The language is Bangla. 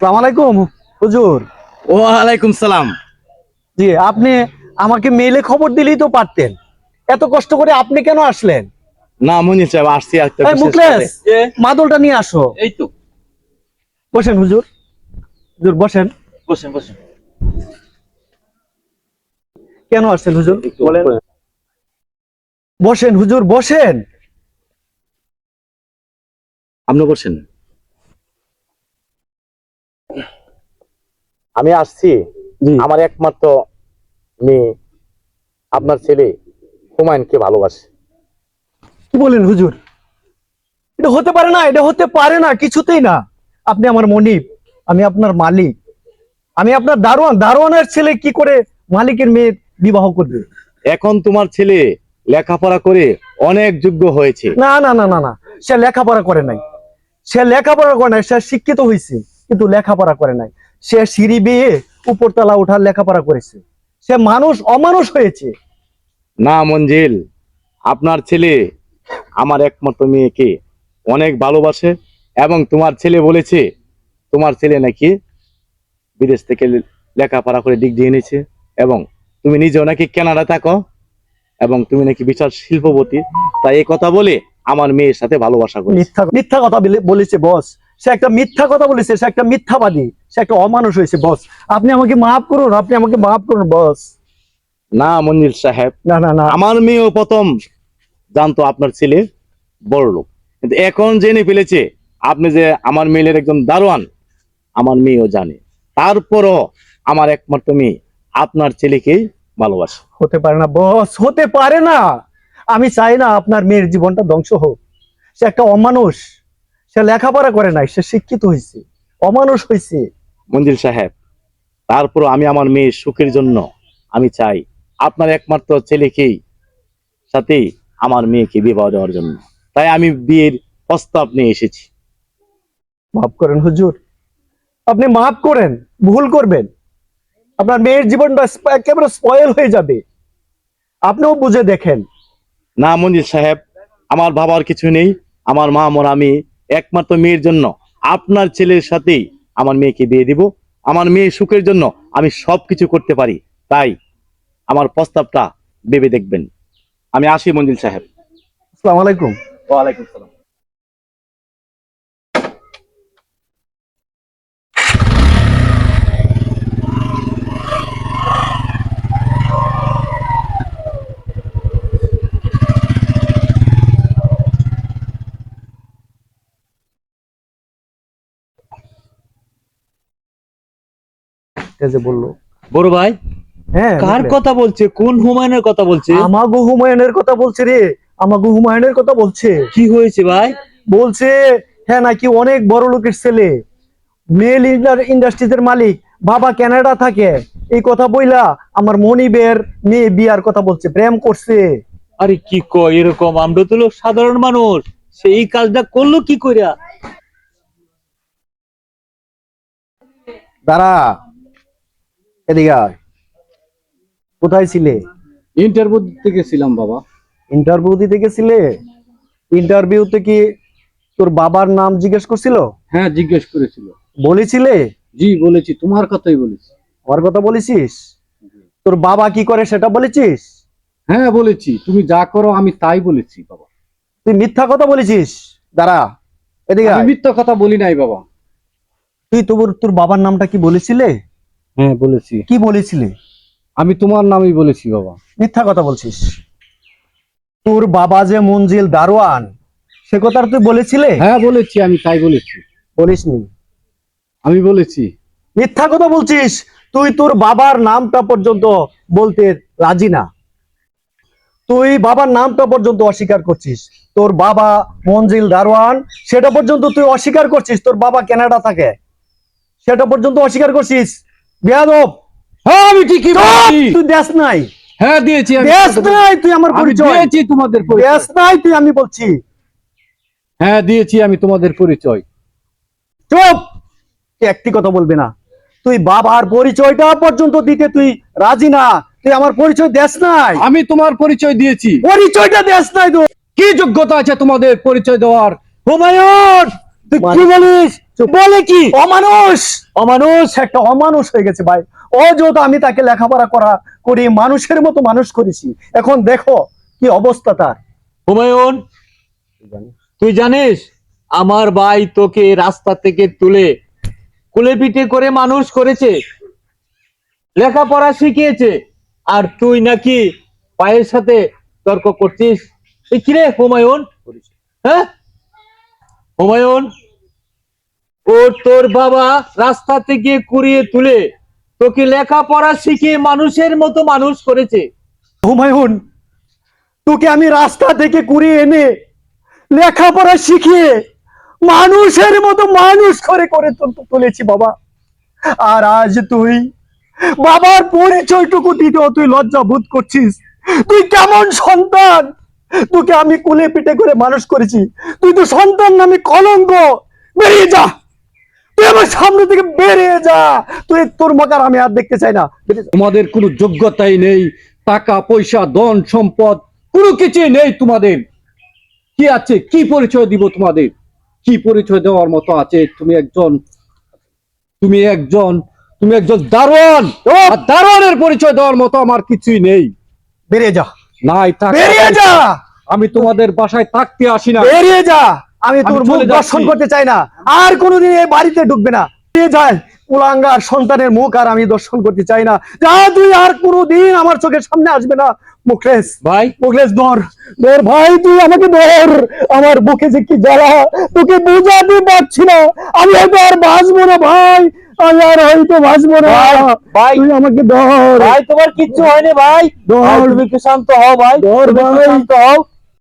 সালাম আলাইকুম হুজুর। ওয়ালাইকুম সালাম। জি আপনি আমাকে মেইলে খবর দিলেই তো পারতেন। এত কষ্ট করে আপনি কেন আসলেন? না মনির সাহেব আসছি একটা মুকলেশ মাদলটা নিয়ে আসো। এই তো। বসেন হুজুর। হুজুর বসেন। বসেন বসেন। কেন আসছেন হুজুর? বলেন। বসেন হুজুর বসেন। আপনি বসেন। আমি আসছি আমার একমাত্র মেয়ে আপনার ছেলে হুমায়ুনকে ভালোবাসে। কি বলেন হুজুর? এটা হতে পারে না এটা হতে পারে না কিছুতেই না। আপনি আমার মনিব আমি আপনার মালিক। আমি আপনার দারোয়ান দারোয়ানের ছেলে কি করে মালিকের মেয়ে বিবাহ করবে? এখন তোমার ছেলে লেখাপড়া করে অনেক যোগ্য হয়েছে। না না না না না সে লেখাপড়া করে নাই। সে লেখাপড়া করে নাই সে শিক্ষিত হয়েছে কিন্তু লেখাপড়া করে নাই। সে সিঁড়ি বেয়ে উপরতলা ওঠার লেখাপড়া করেছে। সে মানুষ অমানুষ হয়েছে। না মঞ্জিল আপনার ছেলে আমার একমাত্র মেয়েকে অনেক ভালোবাসে এবং তোমার ছেলে বলেছে তোমার ছেলে নাকি বিদেশ থেকে লেখাপড়া করে ডিগ্রি এনেছে এবং তুমি নিজেও নাকি কানাডা থাকো এবং তুমি নাকি বিশাল শিল্পপতি। তাই এই কথা বলে আমার মেয়ের সাথে ভালোবাসা করেছে। মিথ্যা কথা বলে- বলেছে বস। সে একটা মিথ্যা কথা বলেছে সে একটা মিথ্যাবাদী সে একটা অমানুষ হয়েছে বস আপনি আমাকে মাফ করুন আপনি আমাকে মাফ করুন বস না মঞ্জিল সাহেব। না না না। আমার মেয়েও প্রথম জানতো আপনার ছেলে বড় লোক। কিন্তু এখন জেনে ফেলেছে আপনি যে আমার মেয়ের একজন দারোয়ান আমার মেয়েও জানে। তারপরও আমার একমাত্র মেয়ে আপনার ছেলেকেই ভালোবাসে। হতে পারে না বস হতে পারে না। আমি চাই না আপনার মেয়ের জীবনটা ধ্বংস হোক। সে একটা অমানুষ। সে লেখাপড়া করে নাই সে শিক্ষিত হয়েছে অমানুষ হয়েছে মঞ্জিল সাহেব তারপর আমি আমার মেয়ের সুখের জন্য আমি চাই আপনার একমাত্র ছেলেকেই সাথেই আমার মেয়েকে বিবাহ দেওয়ার জন্য। তাই আমি বিয়ের প্রস্তাব নিয়ে এসেছি। মাফ করেন হুজুর আপনি মাফ করেন ভুল করবেন। আপনার মেয়ের জীবনটা একেবারে স্পয়েল হয়ে যাবে। আপনিও বুঝে দেখেন। না মঞ্জিল সাহেব আমার বাবার কিছু নেই আমার মা মর আমি একমাত্র মেয়ের জন্য আপনার ছেলের সাথেই আমার মেয়েকে বিয়ে দিব। আমার মেয়ে সুখের জন্য আমি সব কিছু করতে পারি। তাই আমার প্রস্তাবটা ভেবে দেখবেন। আমি আসি মঞ্জিল সাহেব। আসসালামু আলাইকুম। ওয়ালাইকুম সালাম বলল। বড় ভাই হ্যাঁ কার কথা বলছে? কোন হুমায়ুনের কথা বলছে? আমাগো হুমায়ুনের কথা বলছে রে। আমাগো হুমায়ুনের কথা বলছে। কি হয়েছে ভাই? বলছে হ্যাঁ নাকি অনেক বড় লোকের ছেলে। মেল ইন্ডাস্ট্রিজের মালিক বাবা কানাডা থাকে। এই কথা বইলা আমার মনিবের মেয়ে বিয়ার কথা বলছে প্রেম করছে। আরে কি কয় এরকম? আমরা তো লোক সাধারণ মানুষ। সেই কাজটা করল কি কইরা? দাঁড়া এদিকে আয়। কোথায় ছিলে? ইন্টারভিউ দিতে গেছিলাম বাবা। ইন্টারভিউ দিতে গেছিলে? ইন্টারভিউতে কি তোর বাবার নাম জিজ্ঞেস করছিল? হ্যাঁ জিজ্ঞেস করেছিল। বলেছিলে? জি বলেছি। তোমার কথাই বলেছি। আমার কথা বলেছিস? তোর বাবা কি করে সেটা বলেছিস? হ্যাঁ বলেছি। তুমি যা করো আমি তাই বলেছি বাবা। তুই মিথ্যা কথা বলেছিস? দাঁড়া এদিকে আমি মিথ্যা কথা বলি নাই বাবা। তুই তোর তোর বাবার নামটা কি বলেছিলে? হ্যাঁ বলেছি। কি বলেছিলে? আমি তোমার নামই বলেছি বাবা। মিথ্যা কথা বলছিস। তোর বাবা যে মঞ্জিল দারোয়ান সে কথা তুই বলেছিলে? হ্যাঁ বলেছি আমি তাই বলেছি। বলিসনি। আমি বলেছি। মিথ্যা কথা বলছিস তুই তোর বাবার নামটা পর্যন্ত বলতে রাজি না। তুই বাবার নামটা পর্যন্ত অস্বীকার করছিস। তোর বাবা মঞ্জিল দারোয়ান সেটা পর্যন্ত তুই অস্বীকার করছিস তোর বাবা কানাডা থাকে। সেটা পর্যন্ত অস্বীকার করছিস। বেয়াদব। হ্যাঁ আমি ঠিকই বলেছি। তুই দেশ নাই। হ্যাঁ দিয়েছি আমি। দেশ নাই তুই আমার পরিচয়। দিয়েছি তোমাদের পরিচয়। দেশ নাই তুই আমি বলছি। হ্যাঁ দিয়েছি আমি তোমাদের পরিচয়। চুপ! একটি কথা বলবি না। তুই বাবার পরিচয়টা পর্যন্ত দিতে তুই রাজি না। তুই আমার পরিচয় দেশ নাই। আমি তোমার পরিচয় দিয়েছি। পরিচয়টা দেশ নাই তো। কি যোগ্যতা আছে তোমাদের পরিচয় দেওয়ার? হুমায়ুন তুই কি বলিস? বলে কি? অমানুষ! অমানুষ একটা অমানুষ হয়ে গেছে ভাই। ও যেহেতু আমি তাকে লেখাপড়া করা করি মানুষের মতো মানুষ করেছি। এখন দেখো কি অবস্থা তার। হুমায়ুন তুই জানিস? আমার ভাই তোকে রাস্তা থেকে তুলে কুলে পিঠে করে মানুষ করেছে লেখাপড়া শিখিয়েছে আর তুই নাকি পায়ের সাথে তর্ক করছিস? এই কিরে হুমায়ুন? হ্যাঁ? হুমায়ুন ও তোর বাবা রাস্তা থেকে কুড়িয়ে তুলে তোকে লেখাপড়া শিখিয়ে মানুষের মতো মানুষ করেছে। হুমায়ুন, তোকে আমি রাস্তা থেকে কুড়িয়ে এনে লেখাপড়া শিখিয়ে মানুষের মতো মানুষ করে করে তুলেছি বাবা। আর আজ তুই বাবার পরিচয়টুকু দিতেও তুই লজ্জা বোধ করছিস। তুই কেমন সন্তান? তোকে আমি কুলে পিঠে করে মানুষ করেছি। তুই তো সন্তান নামে কলঙ্ক। বেরিয়ে যা। তুই আমার সামনে থেকে বেরিয়ে যা। তুই তোর মকার আমি আর দেখতে চাই না। তোমাদের কোনো যোগ্যতাই নেই টাকা পয়সা ধন সম্পদ কোনো কিছুই নেই তোমাদের। কি আছে কি পরিচয় দিব তোমাদের? কি পরিচয় দেওয়ার মতো আছে? তুমি একজন তুমি একজন তুমি একজন দারোয়ান। দারোয়ানের পরিচয় দেওয়ার মতো আমার কিছুই নেই। বেরিয়ে যা। নাই বেরিয়ে যা! আমি তোমাদের বাসায় থাকতে আসি না। বেরিয়ে যা! আমি তোর মুখ দর্শন করতে চাই না। আর কোনোদিন এই বাড়িতে ঢুকবে না। যায় কুলাঙ্গার সন্তানের মুখ আর আমি দর্শন করতে চাই না। যা তুই আর কোনোদিন আমার চোখের সামনে আসবে না। মুখলেশ ভাই। মুখলেশ ধর। ধর ভাই তুই আমাকে ধর। আমার বুকে যে কি জ্বালা তোকে বোঝাতে পারছি না। আমি হয়তো আর বাঁচবো না ভাই। আমি আর হয়তো বাঁচবো না। ভাই তুই আমাকে ধর। ভাই তোমার কিচ্ছু হয়নি ভাই। ধর। শান্ত হও ভাই। ধর ভাই। শান্ত হও।